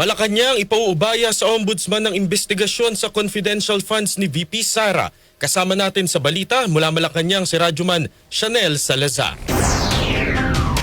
Malacanang ipauubaya sa ombudsman ng investigasyon sa confidential funds ni VP Sara. Kasama natin sa balita mula Malacanang si Radyoman Chanel Salazar.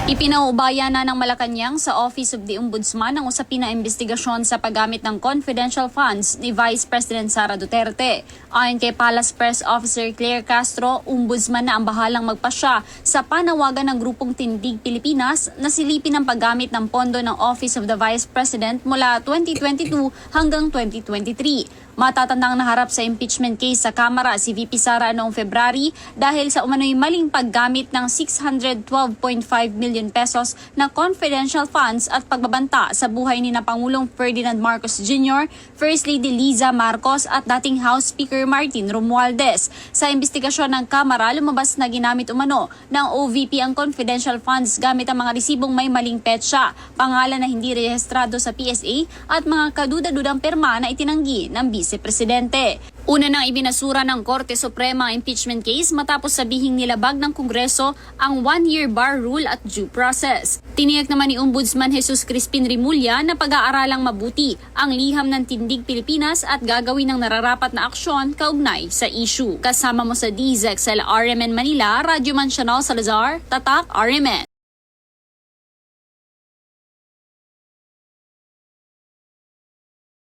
Ipinaubaya na ng Malacanang sa Office of the Ombudsman ang usapin na investigasyon sa paggamit ng confidential funds ni Vice President Sara Duterte. Ayon kay Palace Press Officer Claire Castro, ombudsman na ang bahalang magpasya sa panawagan ng Grupong Tindig Pilipinas na silipin ang paggamit ng pondo ng Office of the Vice President mula 2022 hanggang 2023. Matatandang naharap sa impeachment case sa Kamara si VP Sara noong February dahil sa umano'y maling paggamit ng 612.5 million pesos na confidential funds at pagbabanta sa buhay ni na Pangulong Ferdinand Marcos Jr., First Lady Liza Marcos at dating House Speaker Martin Romualdez. Sa investigasyon ng Kamara, lumabas na ginamit umano ng OVP ang confidential funds gamit ang mga resibong may maling petsa, pangalan na hindi rehistrado sa PSA at mga kaduda-dudang perma na itinanggi ng Vice Presidente. Una nang ibinasura ng Korte Suprema ang impeachment case matapos sabihing nilabag ng Kongreso ang one-year bar rule at due process. Tiniyak naman ni Ombudsman Jesus Crispin Rimulya na pag-aaralang mabuti ang liham ng Tindig Pilipinas at gagawin ng nararapat na aksyon kaugnay sa issue. Kasama mo sa DZXL RMN Manila, Radyo Man Chanel Salazar, Tatak RMN.